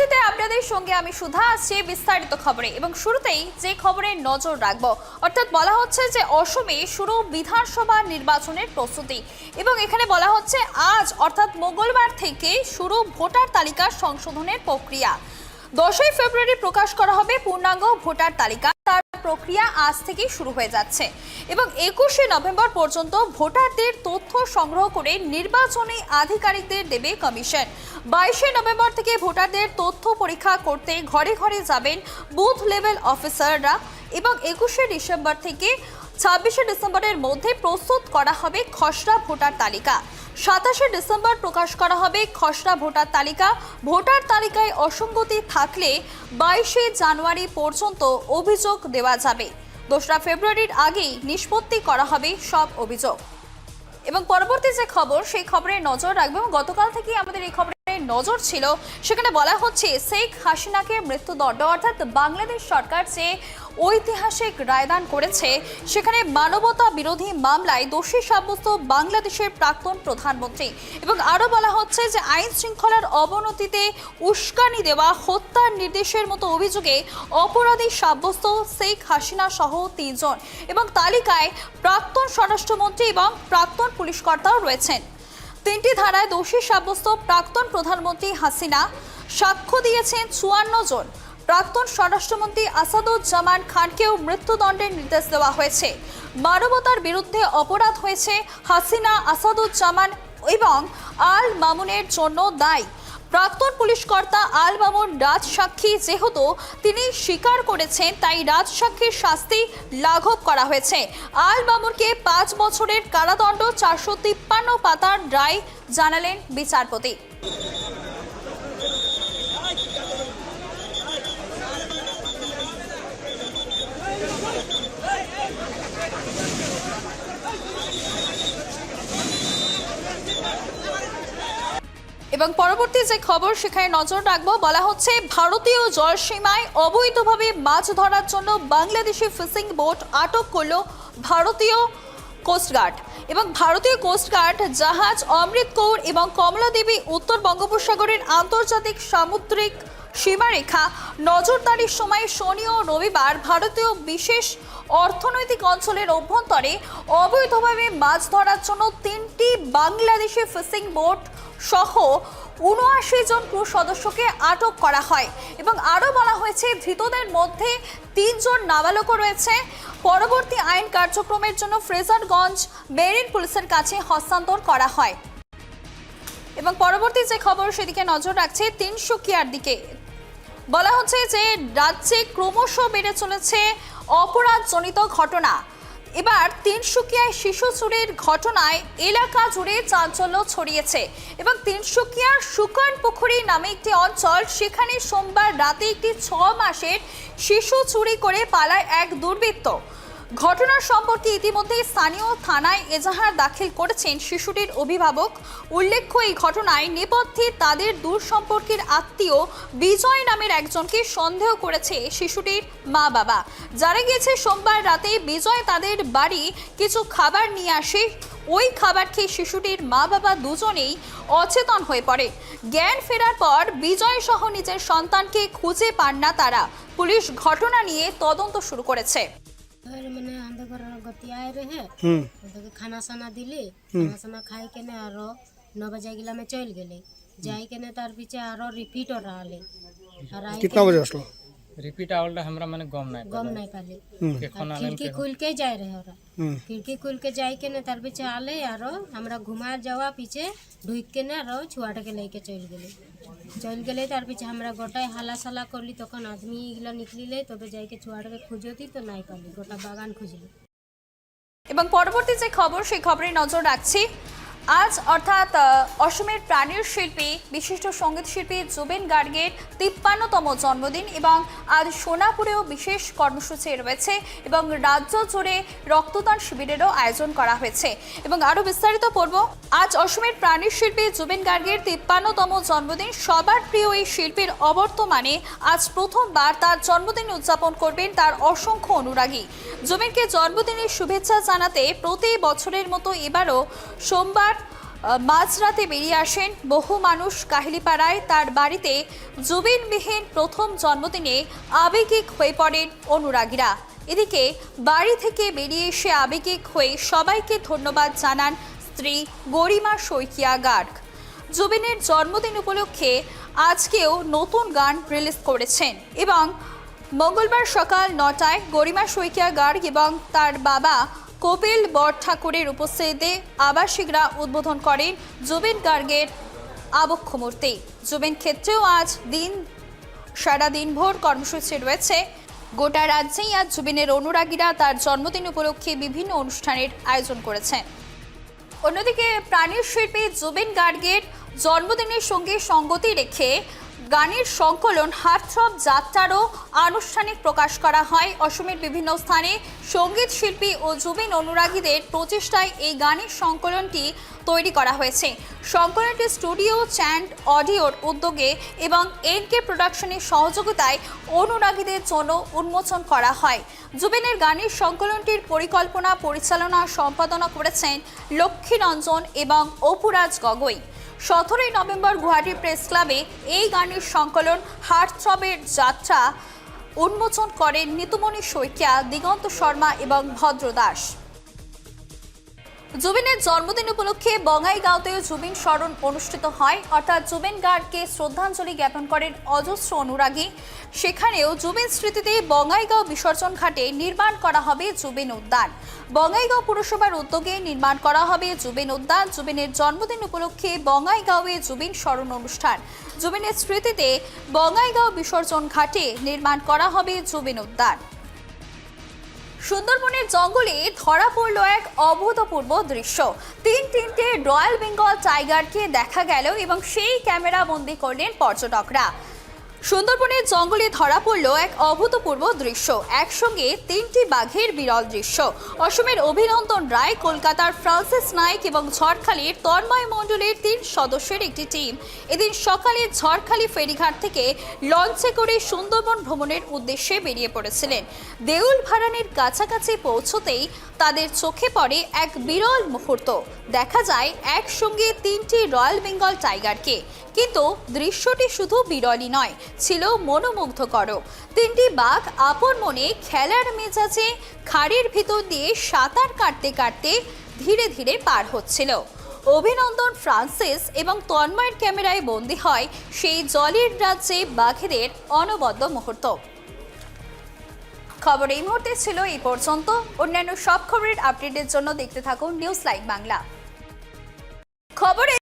পরবর্তীতে আপনাদের সঙ্গে আমি সুধা আসছি বিস্তারিত খবরে। এবং শুরুতেই যে খবরে নজর রাখব, অর্থাৎ বলা হচ্ছে যে অসমে শুরু বিধানসভা নির্বাচনের প্রস্তুতি। এবং এখানে বলা হচ্ছে আজ, অর্থাৎ মঙ্গলবার থেকে শুরু ভোটার তালিকা সংশোধনের প্রক্রিয়া। দশই ফেব্রুয়ারি প্রকাশ করা হবে পূর্ণাঙ্গ ভোটার তালিকা। তার প্রক্রিয়া আজ থেকেই শুরু হয়ে যাচ্ছে। এবং একুশে নভেম্বর পর্যন্ত ভোটারদের তথ্য সংগ্রহ করে নির্বাচনী আধিকারিকদের দেবে কমিশন। বাইশে নভেম্বর থেকে ভোটারদের তথ্য পরীক্ষা করতে ঘরে ঘরে যাবেন বুথ লেভেল অফিসাররা এবং একুশে ডিসেম্বর থেকে ছাব্বিশে ডিসেম্বরের মধ্যে প্রস্তুত করা হবে খসড়া ভোটার তালিকা। সাতাশে ডিসেম্বর প্রকাশ করা হবে খসড়া ভোটার তালিকা। ভোটার তালিকায় অসঙ্গতি থাকলে বাইশে জানুয়ারি পর্যন্ত অভিযোগ দেওয়া যাবে। দোসরা ফেব্রুয়ারির আগেই নিষ্পত্তি করা হবে সব অভিযোগ। এবং পরবর্তী যে খবর, সেই খবরে নজর রাখবে এবং গতকাল থেকে আমাদের এই খবরে নজর ছিল। সেখানে বলা হচ্ছে শেখ হাসিনাকে মৃত্যুদণ্ড অর্থাৎ বাংলাদেশ সরকার যে ঐতিহাসিক রায়দান করেছে, সেখানে মানবতা বিরোধী মামলায় দোষী সাব্যস্ত বাংলাদেশের প্রাক্তন প্রধানমন্ত্রী। এবং আরও বলা হচ্ছে যে আইন শৃঙ্খলার অবনতিতে উস্কানি দেওয়া, হত্যার নির্দেশের মতো অভিযোগে অপরাধী সাব্যস্ত শেখ হাসিনা সহ তিনজন। এবং তালিকায় প্রাক্তন স্বরাষ্ট্রমন্ত্রী এবং প্রাক্তন পুলিশ কর্তাও রয়েছেন। তিনটি ধারায় দোষী সাব্যস্ত প্রাক্তন প্রধানমন্ত্রী হাসিনা, সাক্ষ্য দিয়েছেন চুয়ান্ন জন। প্রাক্তন স্বরাষ্ট্রমন্ত্রী আসাদুজ্জামান খানকেও মৃত্যুদণ্ডের নির্দেশ দেওয়া হয়েছে। মানবতার বিরুদ্ধে অপরাধ হয়েছে হাসিনা, আসাদুজ্জামান এবং আল মামুনের জন্য দায়ী। প্রাক্তন পুলিশ কর্তা আল মামুন রাজ সাক্ষী যেহেতু তিনি স্বীকার করেছেন, তাই রাজ সাক্ষীর শাস্তি লাঘব করা হয়েছে। আল মামুনকে পাঁচ বছরের কারাদণ্ড, চারশো তিপ্পান্ন পাতার রায় জানালেন বিচারপতি। এবং পরবর্তী যে খবর, সেখানে নজর রাখব। বলা হচ্ছে, ভারতীয় জলসীমায় অবৈধভাবে মাছ ধরার জন্য বাংলাদেশি ফিশিং বোট আটক করল ভারতীয় কোস্টগার্ড এবং ভারতীয় কোস্টগার্ড জাহাজ অমৃত কৌর এবং কমলাদেবী উত্তর বঙ্গোপসাগরের আন্তর্জাতিক সামুদ্রিক সীমারেখা নজরদারির সময় শনি ও রবিবার ভারতীয় বিশেষ অর্থনৈতিক অঞ্চলের অভ্যন্তরে অবৈধভাবে মাছ ধরার জন্য তিনটি বাংলাদেশি ফিশিং বোট সহ উনআশি জন ক্রু সদস্যকে আটক করা হয় এবং আরও বলা হয়েছে, ধৃতদের মধ্যে তিনজন নাবালকও রয়েছে। পরবর্তী আইন কার্যক্রমের জন্য ফ্রেজারগঞ্জ মেরিন পুলিশের কাছে হস্তান্তর করা হয়। এবং পরবর্তী যে খবর, সেদিকে নজর রাখছে তিনসুকিয়ার দিকে। বলা হচ্ছে যে, রাজ্যে ক্রমশ বেড়ে চলেছে অপরাধজনিত ঘটনা। এবার তিনসুকিয়ায় শিশু চুরির ঘটনায় এলাকা জুড়ে চাঞ্চল্য ছড়িয়েছে এবং তিনসুকিয়ার সুকান পুকুরি নামে একটি অঞ্চল, সেখানে সোমবার রাতে একটি ছ মাসের শিশু চুরি করে পালায় এক দুর্বৃত্ত। ঘটনার সম্পর্কে ইতিমধ্যে স্থানীয় থানায় এজাহার দাখিল করেছেন শিশুটির অভিভাবক। উল্লেখ্য, এই ঘটনায় নেপথ্যে তাদের দূর সম্পর্কের আত্মীয় বিজয় নামের একজনকে সন্দেহ করেছে শিশুটির মা বাবা যারা গিয়েছে, সোমবার রাতে বিজয় তাদের বাড়ি কিছু খাবার নিয়ে আসে। ওই খাবার খেয়ে শিশুটির মা বাবা দুজনেই অচেতন হয়ে পড়ে। জ্ঞান ফেরার পর বিজয় সহ নিজের সন্তানকে খুঁজে পান না তারা। পুলিশ ঘটনা নিয়ে তদন্ত শুরু করেছে। घर মানে আমাদের ঘর গতি আয় রে হুম ওদেরকে খানা সানা দিলি খানা সানা খাই কেনে আরো ন বাজে গেলামে চল গেলে যাই কেনে তার পিছে আরো রিপিট রালে আর আই कितना बजे আসলো রিপিট আওয়ালটা আমরা মানে গম নাই গম নাই পালে হুম এখন আর আনেন খিড়কি খুল के যাই রে ওরা হুম খিড়কি খুল के যাই কেনে তার পিছে আলে আরো আমরা ঘুমা যাওয়া পিছে ঢুক কেনে আরো ছুয়াটাকে লইকে চল গেলে তার পিছে আমরা গোটাই হালাসালা করলি, তখন আদমি এগুলো নিকলিলে, তবে যাইকে ছুয়াটাকে খুঁজতি তো নাই পারলি গোটা বাগান খুঁজলি। এবং পরবর্তী যে খবর, সেই খবরে নজর রাখছি। আজ অর্থাৎ অসমের প্রাণীর শিল্পী, বিশিষ্ট সংগীত শিল্পী জুবিন গার্গের তিপ্পান্নতম জন্মদিন এবং আজ সোনাপুরেও বিশেষ কর্মসূচি রয়েছে এবং রাজ্য জুড়ে রক্তদান শিবিরেরও আয়োজন করা হয়েছে। এবং আরও বিস্তারিত পড়ব, আজ অসমের প্রাণীর শিল্পী জুবিন গার্গের তিপ্পান্নতম জন্মদিন সবার প্রিয় এই শিল্পীর অবর্তমানে আজ প্রথমবার তার জন্মদিন উদযাপন করবেন তার অসংখ্য অনুরাগী। জুবেনকে জন্মদিনের শুভেচ্ছা জানাতে প্রতি বছরের মতো এবারও সোমবার মাঝরাতে বেরিয়ে আসেন বহু মানুষ কাহিলিপাড়ায়। তার বাড়িতে জুবিনবিহীন প্রথম জন্মদিনে আবেগিক হয়ে পড়েন অনুরাগীরা। এদিকে বাড়ি থেকে বেরিয়ে এসে আবেগিক হয়ে সবাইকে ধন্যবাদ জানান স্ত্রী গরিমা শইকিয়া গার্গ। জুবিনের জন্মদিন উপলক্ষে আজকেও নতুন গান রিলিজ করেছেন এবং মঙ্গলবার সকাল নটায় গরিমা শইকিয়া গার্গ এবং তার বাবা কপিল বর ঠাকুরের উপস্থিতিতে আবাসিকরা উদ্বোধন করেন জুবিন গার্গের আবক্ষ মূর্তি। জুবিন ক্ষেত্রেও আজ দিন, সারা দিনভর কর্মসূচি রয়েছে। গোটা রাজ্যেই আজ জুবিনের অনুরাগীরা তার জন্মদিন উপলক্ষে বিভিন্ন অনুষ্ঠানের আয়োজন করেছেন। অন্যদিকে প্রাণীর শিল্পী জুবিন গার্গের জন্মদিনের সঙ্গে সঙ্গতি রেখে গানের সংকলন হার্টথ্রব যাত্রারও আনুষ্ঠানিক প্রকাশ করা হয়। অসমের বিভিন্ন স্থানে সংগীত শিল্পী ও জুবিন অনুরাগীদের প্রচেষ্টায় এই গানের সংকলনটি তৈরি করা হয়েছে। সংকলনটি স্টুডিও, চ্যান্ড, অডিওর উদ্যোগে এবং এনকে প্রোডাকশনের সহযোগিতায় অনুরাগীদের জন্য উন্মোচন করা হয়। জুবিনের গানের সংকলনটির পরিকল্পনা পরিচালনা সম্পাদনা করেছেন লক্ষ্মীরঞ্জন এবং অপুরাজ গগৈ। সতেরোই নভেম্বর গুয়াহাটি প্রেস ক্লাবে এই গানের সংকলন হার্টথ্রবের যাত্রা উন্মোচন করেন নিতুমণি শইকিয়া, দিগন্ত শর্মা এবং ভদ্র দাস জুবিনের জন্মদিন উপলক্ষে বঙ্গাইগাঁওতেও জুবিন স্মরণ অনুষ্ঠিত হয়। অর্থাৎ জুবিন গার্গকে শ্রদ্ধাঞ্জলি জ্ঞাপন করেন অজস্র অনুরাগী। সেখানেও জুবিন স্মৃতিতে বঙ্গাইগাঁও বিসর্জন ঘাটে নির্মাণ করা হবে জুবিন উদ্যান। বঙ্গাইগাঁও পুরসভার উদ্যোগে নির্মাণ করা হবে জুবিন উদ্যান। জুবিনের জন্মদিন উপলক্ষে বঙ্গাইগাঁওয়ে জুবিন স্মরণ অনুষ্ঠান। জুবিনের স্মৃতিতে বঙ্গাইগাঁও বিসর্জন ঘাটে নির্মাণ করা হবে জুবিন উদ্যান। সুন্দরবনের জঙ্গলে ধরা পড়ল এক অভূতপূর্ব দৃশ্য। তিন তিনটে রয়্যাল বেঙ্গল টাইগারকে দেখা গেল এবং সেই ক্যামেরা বন্দি করলেন পর্যটকরা। সুন্দরবনের জঙ্গলে ধরা পড়ল এক অভূতপূর্ব দৃশ্য। একসঙ্গে তিনটি বাঘের বিরল দৃশ্য। অসমের অভিনন্দন রায়, কলকাতার ফ্রান্সিস নাইক এবং ঝড়খালির তন্ময় মণ্ডলের তিন সদস্যের একটি টিম এদিন সকালে ঝড়খালি ফেরিঘাট থেকে লঞ্চে করে সুন্দরবন ভ্রমণের উদ্দেশ্যে বেরিয়ে পড়েছিলেন। দেউল ভাড়ানের কাছাকাছি পৌঁছতেই তাদের চোখে পড়ে এক বিরল মুহূর্ত। দেখা যায়, একসঙ্গে তিনটি রয়্যাল বেঙ্গল টাইগারকে। কিন্তু দৃশ্যটি শুধু বিরলই নয় ছিল মনোমুগ্ধকর। তিনটি বাঘ আপন মনে খেলার মেজাজে খাড়ির ভিতর দিয়ে সাঁতার কাটতে কাটতে ধীরে ধীরে পার হচ্ছিল। অভিনন্দন ফ্রান্সিস এবং তন্ময়ের ক্যামেরায় বন্দী হয় সেই জলের রাজ্যে বাঘেদের অনবদ্য মুহূর্ত। খবর এই মুহূর্তে ছিল এই পর্যন্ত। অন্যান্য সব খবরের আপডেটের জন্য দেখতে থাকুন নিউজ লাইভ বাংলা খবরে